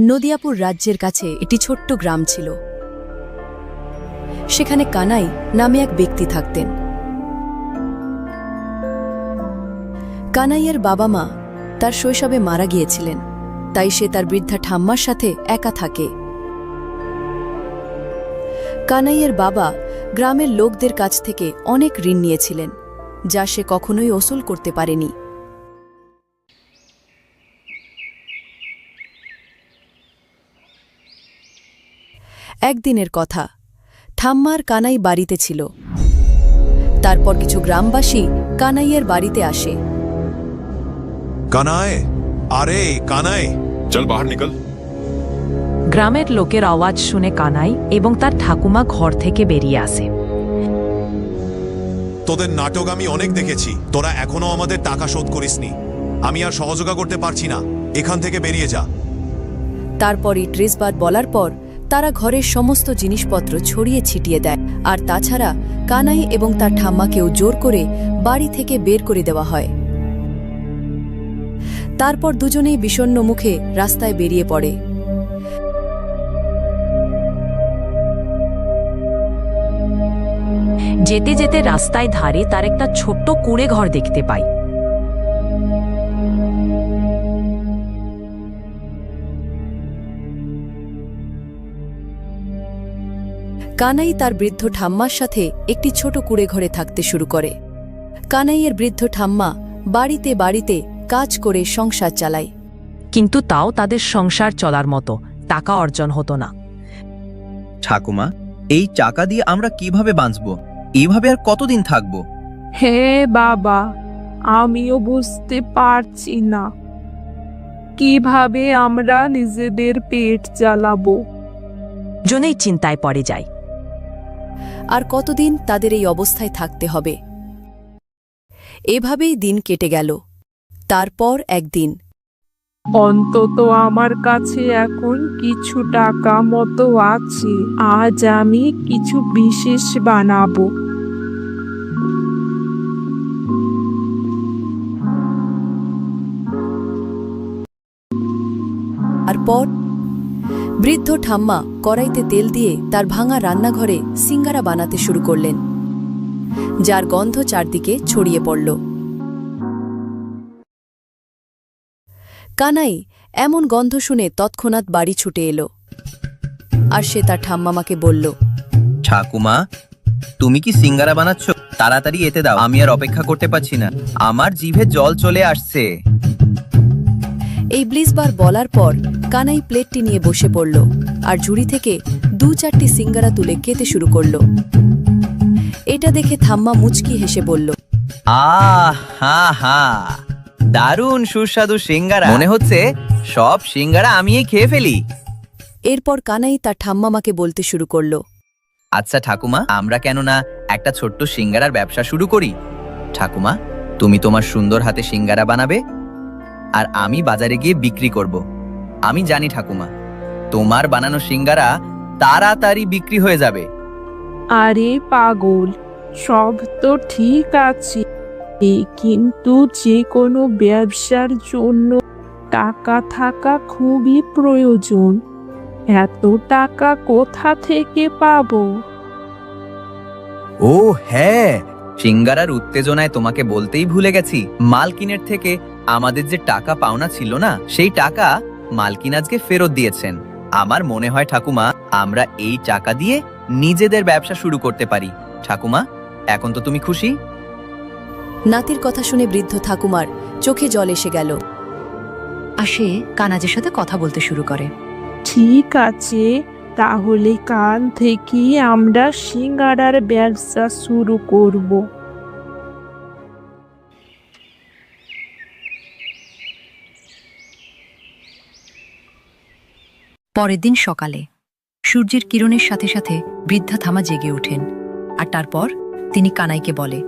নদিয়াপুর রাজ্যের কাছে একটি ছোট্ট গ্রাম ছিল। সেখানে কানাই নামে এক ব্যক্তি থাকতেন। কানাইয়ের বাবা মা তার শৈশবে মারা গিয়েছিলেন, তাই সে তার বৃদ্ধা ঠাম্মার সাথে একা থাকে। কানাইয়ের বাবা গ্রামের লোকদের কাছ থেকে অনেক ঋণ নিয়েছিলেন, যা সে কখনোই ওসুল করতে পারেনি। একদিনের কথা। ঠাম্মার কানাই বাড়িতে ছিল। তারপর কিছু গ্রামবাসী কানাইয়ের বাড়িতে আসে। কানায় আরে কানাই। চল বাহার নিকল। গ্রামের লোকের আওয়াজ শুনে কানাই এবং তার ঠাকুমা ঘর থেকে বেরিয়ে আসে। তোদের নাটক আমি অনেক দেখেছি। তোরা এখনও আমাদের টাকা শোধ করিসনি। আমি আর সহযোগা করতে পারছি না। এখান থেকে বেরিয়ে যা। তারপর ইট্রিসবাদ বলার পর তারা ঘরের সমস্ত জিনিসপত্র ছড়িয়ে ছিটিয়ে দেয়, আর তাছাড়া কানাই এবং তার ঠাম্মাকেও জোর করে বাড়ি থেকে বের করে দেওয়া হয়। তারপর দুজনেই বিষণ্ণ মুখে রাস্তায় বেরিয়ে পড়ে। যেতে যেতে রাস্তায় ধারে তার একটা ছোট্ট কুড়ে ঘর দেখতে পায় কানাই তার বৃদ্ধ ঠাম্মার সাথে একটি ছোট কুড়ে ঘরে থাকতে শুরু করে। কানাইয়ের বৃদ্ধ ঠাম্মা বাড়িতে বাড়িতে কাজ করে সংসার চালায়। কিন্তু তাও তাদের সংসার চলার মতো টাকা অর্জন হতো না। ঠাকুমা এই চাকা দিয়ে আমরা কীভাবে বাঁচবো? এভাবে আর কতদিন থাকব? হে বাবা আমিও বুঝতে পারছি না। কীভাবে আমরা নিজেদের পেট চালাবো জনেই চিন্তায় পড়ে যায়। আর কতদিন তাদের এই অবস্থায় থাকতে হবে। এভাবেই দিন কেটে গেল। তারপর একদিন। অন্তত আমার কাছে এখন কিছু টাকা মতো আছে। আজ আমি কিছু বিশেষ বানাবো। তারপর বৃদ্ধ ঠাম্মা কড়াইতে তেল দিয়ে তার ভাঙা রান্নাঘরে সিঙ্গারা বানাতে শুরু করলেন। যার গন্ধ চারদিকে ছড়িয়ে পড়ল। কানাই এমন গন্ধ শুনে তৎক্ষণাৎ বাড়ি ছুটে এলো। আর সে তার ঠাম্মামাকে বলল, ঠাকুমা, তুমি কি সিঙ্গারা বানাচ্ছ? তাড়াতাড়ি এতে দাও, আমি আর অপেক্ষা করতে পারছি না। আমার জিভে জল চলে আসছে। এই ব্লিজবার বলার পর কানাই প্লেটটি নিয়ে বসে পড়ল আর ঝুড়ি থেকে দু চারটি সিঙ্গারা তুলে খেতে শুরু করল। এটা দেখে থাম্মা মুচকি হেসে বলল হা হা দারুণ সুস্বাদু সিঙ্গারা। মনে হচ্ছে সব সিঙ্গারা আমিই খেয়ে ফেলি। এরপর কানাই তার ঠাম্মামাকে বলতে শুরু করল আচ্ছা ঠাকুমা আমরা কেন না একটা ছোট্ট সিঙ্গারার ব্যবসা শুরু করি। ঠাকুমা তুমি তোমার সুন্দর হাতে সিঙ্গারা বানাবে? আর আমি বাজারে গিয়ে বিক্রি করব। আমি জানি ঠাকুমা তোমার বানানো সিঙ্গারা তাড়াতাড়ি বিক্রি হয়ে যাবে। আরে পাগল সব তো ঠিক আছে কিন্তু যে কোনো ব্যবসার জন্য টাকা থাকা খুবই প্রয়োজন। এত টাকা কোথা থেকে পাবো? ও হ্যাঁ সিঙ্গারার উত্তেজনায় তোমাকে বলতেই ভুলে গেছি। মালকিনের থেকে আমাদের যে টাকা পাওনা ছিল না সেই টাকা মালকিন আজকে ফেরত দিয়েছেন। আমার মনে হয় ঠাকুমা আমরা এই টাকা দিয়ে নিজেদের ব্যবসা শুরু করতে পারি। ঠাকুমা এখন তো তুমি খুশি? নাতির কথা শুনে বৃদ্ধ ঠাকুমার চোখে জল এসে গেল। আর সে কানাজের সাথে কথা বলতে শুরু করে। ঠিক আছে তাহলে কাল থেকে আমরা সিঙ্গারার ব্যবসা শুরু করব। পরের দিন সকালে সূর্যের কিরণের সাথে সাথে বৃদ্ধা থামা জেগে ওঠেন আর তারপর তিনি কানাইকে বলে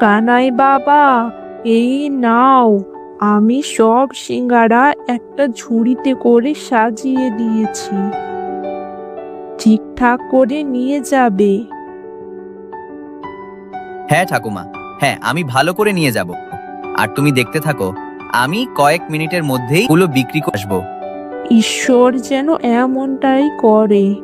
কানাই বাবা এই নাও আমি সব সিঙ্গারা একটা ঝুড়িতে করে সাজিয়ে দিয়েছি। ঠিকঠাক করে নিয়ে যাবে। হ্যাঁ ঠাকুমা হ্যাঁ আমি ভালো করে নিয়ে যাব। আর তুমি দেখতে থাকো আমি কয়েক মিনিটের মধ্যেই গুলো বিক্রি করে আসব। ঈশ্বর যেন এমনটাই করে।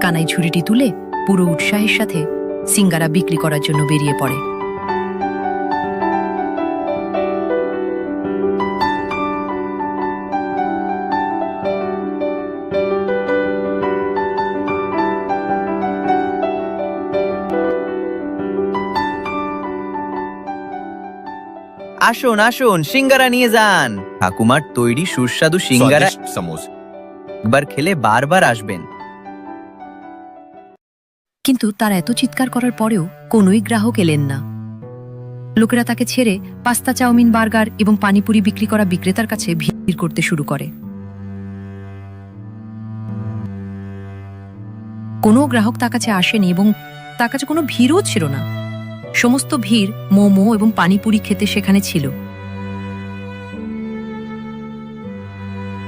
কানাই ঝুড়িটি তুলে পুরো উৎসাহের সাথে সিঙ্গারা বিক্রি করার জন্য বেরিয়ে পড়ে। আসুন আসুন সিঙ্গারা নিয়ে যান। ঠাকুমার তৈরি সুস্বাদু সিঙ্গারা সামোস একবার খেলে বারবার আসবেন। কিন্তু তার এত চিৎকার করার পরেও কোনোই গ্রাহক এলেন না। লোকেরা তাকে ছেড়ে পাস্তা চাউমিন বার্গার এবং পানিপুরি বিক্রি করা বিক্রেতার কাছে ভিড় করতে শুরু করে। কোনো গ্রাহক তার কাছে আসেনি এবং তার কাছে কোনো ভিড়ও ছিল না। সমস্ত ভিড় মোমো এবং পানিপুরি খেতে সেখানে ছিল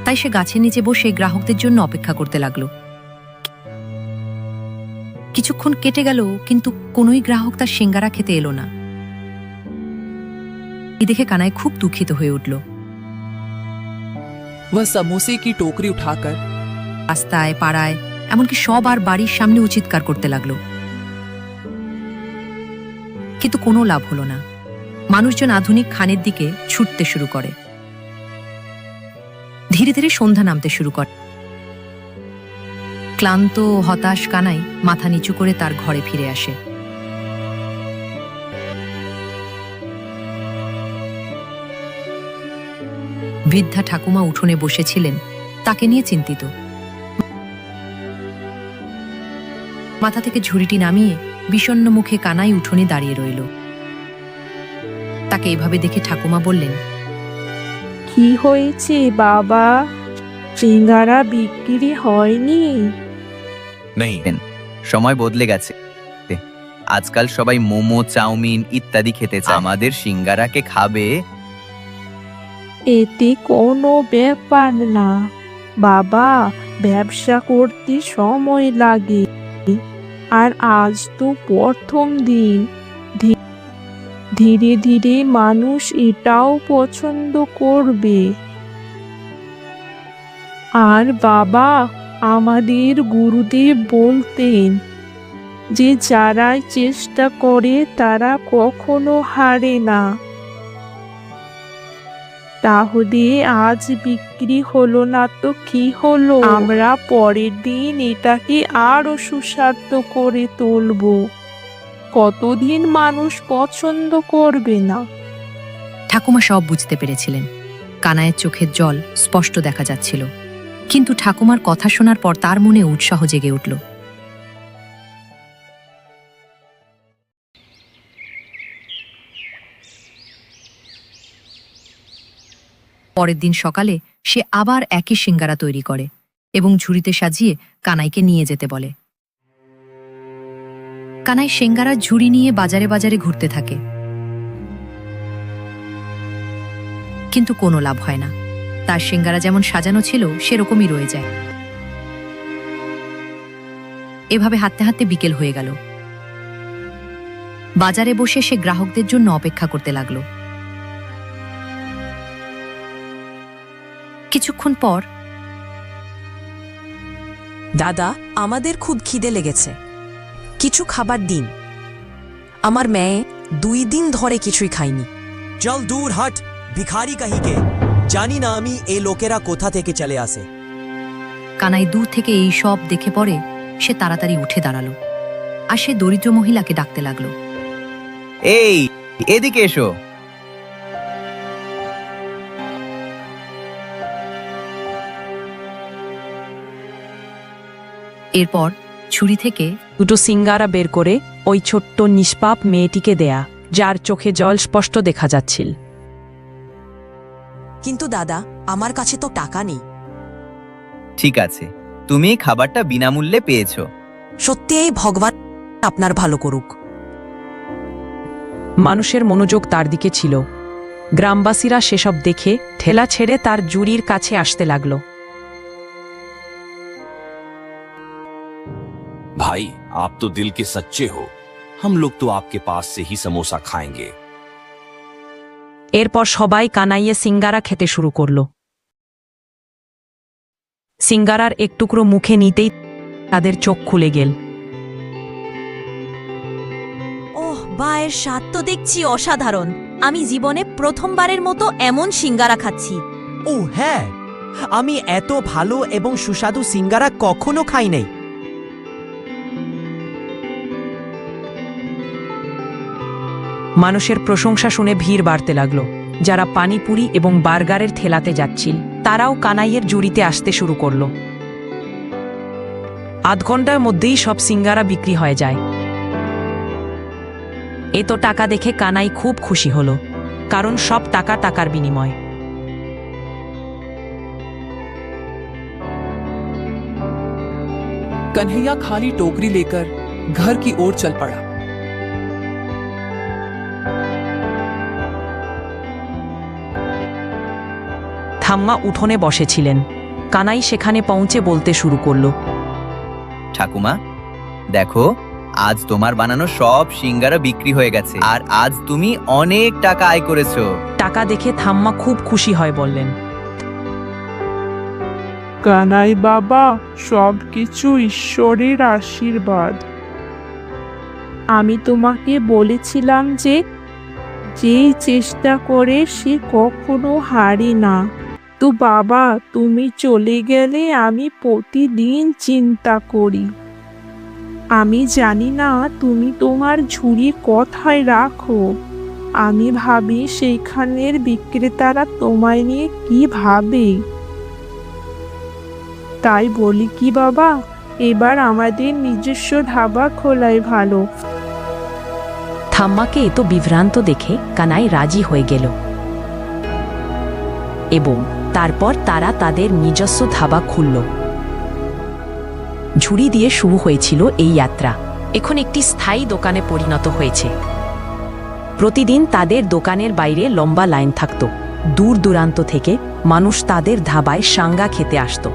তাই সে গাছের নিচে বসে গ্রাহকদের জন্য অপেক্ষা করতে লাগলো কিছুক্ষণ কেটে গেল কিন্তু কোনোই গ্রাহক তার সিঙ্গারা খেতে এলো না এ দেখে কানায় খুব দুঃখিত হয়ে উঠল वह समोसे की टोकरी उठाकर রাস্তায় পাড়ায় এমনকি সব আর বাড়ির সামনেও চিৎকার করতে লাগলো কিন্তু কোনো লাভ হলো না। মানুষজন আধুনিক খানের দিকে ছুটতে শুরু করে। ধীরে ধীরে সন্ধ্যা নামতে শুরু করে। ক্লান্ত, হতাশ কানাই মাথা নিচু করে তার ঘরে ফিরে আসে। বৃদ্ধা ঠাকুমা উঠোনে বসেছিলেন, তাকে নিয়ে চিন্তিত। মাথা থেকে ঝুড়িটি নামিয়ে বিষণ্ণ মুখে কানাই উঠোনে দাঁড়িয়ে রইল। তাকে এভাবে দেখে ঠাকুমা বললেন কি হয়েছে বাবা? সিঙ্গারা বিক্রি হয়নি? नहीं সময় বদলে গেছে। আজকাল সবাই মোমো চাউমিন ইত্যাদি খেতে চায়। আমাদের সিঙ্গারাকে খাবে? এতে কোনো ব্যাপার না। বাবা ব্যবসা করতে সময় লাগে। আর আজ তো প্রথম দিন। ধীরে ধীরে মানুষ এটাও পছন্দ করবে। আর বাবা আমাদের গুরুদেব বলতেন যে যারাই চেষ্টা করে তারা কখনো হারে না। তাহলে আজ বিক্রি হলো না তো কি হলো? আমরা পরের দিন এটাকে আরও সুস্বাদু করে তুলবো। কতদিন মানুষ পছন্দ করবে না? ঠাকুমা সব বুঝতে পেরেছিলেন। কানায়ের চোখের জল স্পষ্ট দেখা যাচ্ছিল। কিন্তু ঠাকুমার কথা শোনার পর তার মনে উৎসাহ জেগে উঠল। পরের দিন সকালে সে আবার একই সিঙ্গারা তৈরি করে এবং ঝুড়িতে সাজিয়ে কানাইকে নিয়ে যেতে বলে। কানাই সিঙ্গারার ঝুড়ি নিয়ে বাজারে বাজারে ঘুরতে থাকে। কিন্তু কোনো লাভ হয় না। তার সিঙ্গারা যেমন সাজানো ছিল, সেরকমই রয়ে যায়। এভাবে হাঁটতে হাঁটতে বিকেল হয়ে গেল। বাজারে বসে সে গ্রাহকদের জন্য অপেক্ষা করতে লাগল। কিছুক্ষণ পর। দাদা আমাদের খুব খিদে লেগেছে। কিছু খাবার দিন। আমার মেয়ে দুই দিন ধরে কিছুই খায়নি। চল দূর হাট। ভিখারি কাহিকে। জানি না আমি এ লোকেরা কোথা থেকে চলে আসে। কানাই দূর থেকে এই সব দেখে পড়ে সে তাড়াতাড়ি উঠে দাঁড়াল আর সে দরিদ্র মহিলাকে ডাকতে লাগল। এই এদিকে এসো। এরপর ছুরি থেকে দুটো সিঙ্গারা বের করে ওই ছোট্ট নিষ্পাপ মেয়েটিকে দেয়া যার চোখে জল স্পষ্ট দেখা যাচ্ছিল। কিন্তু দাদা আমার কাছে তো টাকা নেই। ঠিক আছে তুমি এই খাবারটা বিনামূল্যে পেয়েছ। এই ভগবান আপনার ভালো করুক। মানুষের মনোযোগ তার দিকে ছিল। গ্রামবাসীরা সেসব দেখে ঠেলা ছেড়ে তার জুরির কাছে আসতে লাগল। भाई आप तो दिल के सच्चे हो हम लोग तो आपके पास से ही समोसा खाएंगे এরপর সবাই কানাইয়ে সিঙ্গারা খেতে শুরু করলো সিঙ্গারার এক টুকরো মুখে নিতেই তাদের চোখ খুলে গেল ওহ বা এর স্বাদ তো দেখছি অসাধারণ আমি জীবনে প্রথমবারের মতো এমন সিঙ্গারা খাচ্ছি ও হ্যাঁ আমি এত ভালো এবং সুস্বাদু সিঙ্গারা কখনো খাই নাই মানুষের প্রশংসা শুনে ভিড় বাড়তে লাগলো যারা পানিপুরি এবং বার্গারের ঠেলাতে যাচ্ছিল তারাও কানাইয়ের জুড়িতে আসতে শুরু করলো আধ ঘন্টার মধ্যেই সব সিঙ্গারা বিক্রি হয়ে যায় এ তো টাকা দেখে কানাই খুব খুশি হলো কারণ সব টাকা টাকার বিনিময় कन्हैया खाली टोकरी लेकर घर की ओर चल पड़ा থাম্মা উঠোনে বসেছিলেন। কানাই সেখানে পৌঁছে বলতে শুরু করল। ঠাকুমা দেখো আজ তোমার বানানো সব সিঙ্গারা বিক্রি হয়ে গেছে আর আজ তুমি অনেক টাকা আয় করেছ। টাকা দেখে থাম্মা খুব খুশি হয় বললেন। কানাই বাবা সব কিছু ঈশ্বরের আশীর্বাদ। আমি তোমাকে বলেছিলাম যে যেই চেষ্টা করে সে কখনো হারি না। তো বাবা, তুমি চলে গেলে আমি প্রতিদিন চিন্তা করি। আমি জানি না তুমি তোমার ঝুড়ি কথায় রাখো। আমি ভাবি সেইখানের বিক্রেতারা তোমায় নিয়ে কি ভাবে। তাই বলি কি বাবা, এবার আমাদের নিজস্ব ধাবা খোলাই ভালো। থাম্মাকে এত বিভ্রান্ত দেখে কানাই রাজি হয়ে গেল। এবং তারপর তারা তাদের নিজস্ব ধাবা খুলল। ঝুড়ি দিয়ে শুরু হয়েছিল এই যাত্রা। এখন একটি স্থায়ী দোকানে পরিণত হয়েছে। প্রতিদিন তাদের দোকানের বাইরে লম্বা লাইন থাকত। দূর দূরান্ত থেকে মানুষ তাদের ধাবায় সাঙ্গা খেতে আসত।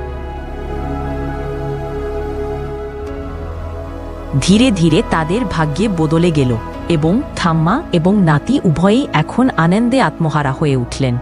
ধীরে ধীরে তাদের ভাগ্যে বদলে গেল এবং থাম্মা এবং নাতি উভয়েই এখন আনন্দে আত্মহারা হয়ে উঠলেন।